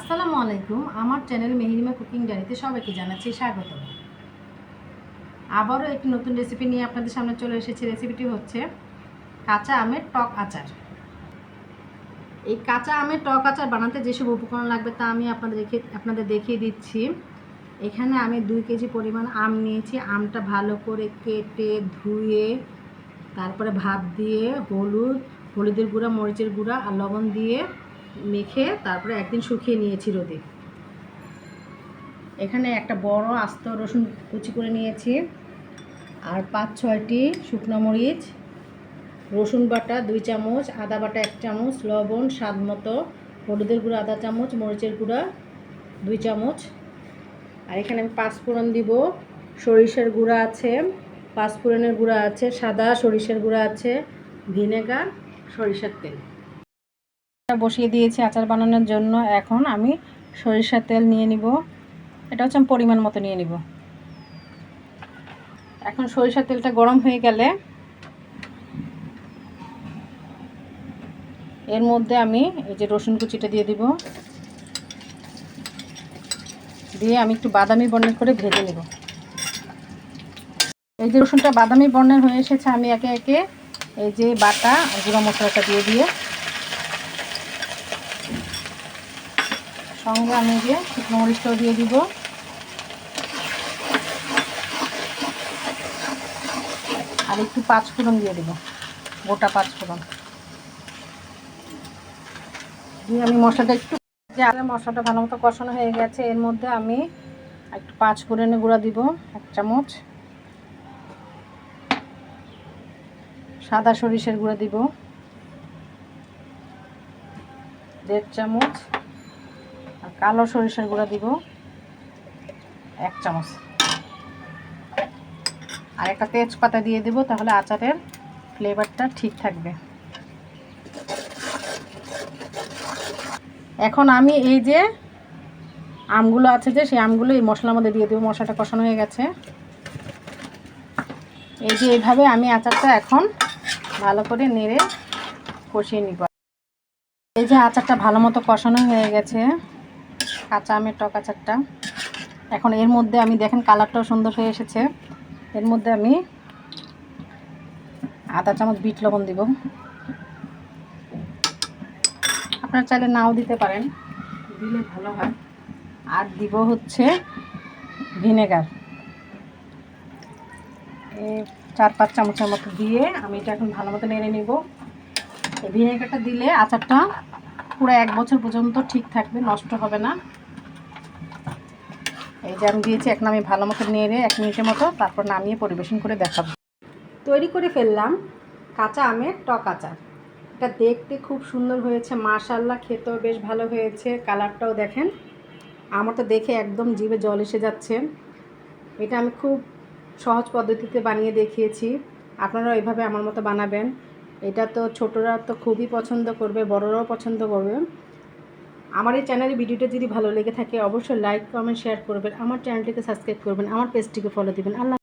আসসালামু আলাইকুম, আমার চ্যানেল মেহিরিমা কুকিং ডায়েরিতে সবাইকে জানাচ্ছি স্বাগত আবারও একটি নতুন রেসিপি নিয়ে আপনাদের সামনে চলে এসেছি। রেসিপিটি হচ্ছে কাঁচা আমের টক আচার। এই কাঁচা আমের টক আচার বানাতে যেসব উপকরণ লাগবে তা আমি আপনাদের আপনাদের দেখিয়ে দিচ্ছি। এখানে আমি দুই কেজি পরিমাণ আম নিয়েছি। আমটা ভালো করে কেটে, ধুয়ে, তারপরে ভাত দিয়ে, হলুদ, হলুদের গুঁড়া, মরিচের গুঁড়া আর লবণ দিয়ে মেখে তারপরে একদিন শুকিয়ে নিয়েছি রোদে। এখানে একটা বড় আস্ত রসুন কুচি করে নিয়েছি। আর পাঁচ ছয়টি শুকনো মরিচ, রসুন বাটা দুই চামচ, আদা বাটা এক চামচ, লবণ স্বাদ মতো, হলুদের গুঁড়ো আধা চামচ, মরিচের গুঁড়া দুই চামচ। আর এখানে আমি পাঁচফোড়ন দিব। সরিষার গুঁড়া আছে, পাঁচফোড়নের গুঁড়া আছে, সাদা সরিষার গুঁড়া আছে, ভিনেগার, সরিষার তেল। বসিয়ে দিয়েছি আচার বানানোর জন্য। এখন আমি সরিষার তেল নিয়ে নিব। এটা হচ্ছে আমি পরিমাণ মতো নিয়ে নিব। এখন সরিষার তেলটা গরম হয়ে গেলে এর মধ্যে আমি এই যে রসুন কুচিটা দিয়ে দিব। দিয়ে আমি একটু বাদামি বর্ণের করে ভেজে নেব। এই যে রসুনটা বাদামি বর্ণের হয়ে এসেছে, আমি একে একে এই যে বাটা, গুঁড়া মশলাটা দিয়ে দিয়ে সঙ্গে আমি যে শুকনো মরিচটাও দিয়ে দিব। আর একটু পাঁচ ফোড়ন দিয়ে দিব, গোটা পাঁচ ফোড়ন। দিয়ে আমি মশলাটা একটু যে আগে মশলাটা ভালো মতো কষানো হয়ে গেছে, এর মধ্যে আমি একটু পাঁচ ফোড়নের গুঁড়া দিব, এক চামচ। সাদা সরিষার গুঁড়া দিব, দেড় চামচ। কালো সরিষার গুঁড়া দিব। এক চামচ। আর একটা তেজপাতা দিয়ে দেব, তাহলে আচারের ফ্লেভারটা ঠিক থাকবে। এখন আমি এই যে আমগুলো আছে যে, সেই আমগুলো এই মশলার মধ্যে দিয়ে দেবো, মশলাটা কষানো হয়ে গেছে। এই যে এইভাবে আমি আচারটা এখন ভালো করে নেড়ে কষিয়ে নিব। এই যে আচারটা ভালো মতো কষানো হয়ে গেছে। কাঁচা আমের টক আচারটা। এখন এর মধ্যে আমি দেখেন কালারটাও সুন্দর হয়ে এসেছে। এর মধ্যে আমি আধা চামচ বিট লবণ দিব। আপনার চাইলে নাও দিতে পারেন, দিলে ভালো হয়। আর দিব হচ্ছে ভিনেগার। চার পাঁচ চামচের মতো দিয়ে আমি এটা এখন ভালো মতো নেড়ে নিব। ভিনেগারটা দিলে আচারটা পুরো এক বছর পর্যন্ত ঠিক থাকবে, নষ্ট হবে না। এই যে আমি দিয়েছি, এখন আমি ভালো মতো নিয়ে নেড়ে এক মিনিটের মতো তারপর নামিয়ে পরিবেশন করে দেখাবো। তৈরি করে ফেললাম কাঁচা আমের টক আচার। এটা দেখতে খুব সুন্দর হয়েছে মাশাল্লাহ খেতেও বেশ ভালো হয়েছে, কালারটাও দেখেন। আমার তো দেখে একদম জিভে জল এসে যাচ্ছে। এটা আমি খুব সহজ পদ্ধতিতে বানিয়ে দেখিয়েছি। আপনারাও এভাবে আমার মতো বানাবেন। এটা তো ছোটরা তো খুবই পছন্দ করবে, বড়রাও পছন্দ করবে। আমার এই চ্যানেলে ভিডিওটা যদি ভালো লেগে থাকে, অবশ্যই লাইক কমেন্ট শেয়ার করবেন। আমার চ্যানেলটিকে সাবস্ক্রাইব করবেন। আমার পেজটিকে ফলো দেবেন। আল্লাহ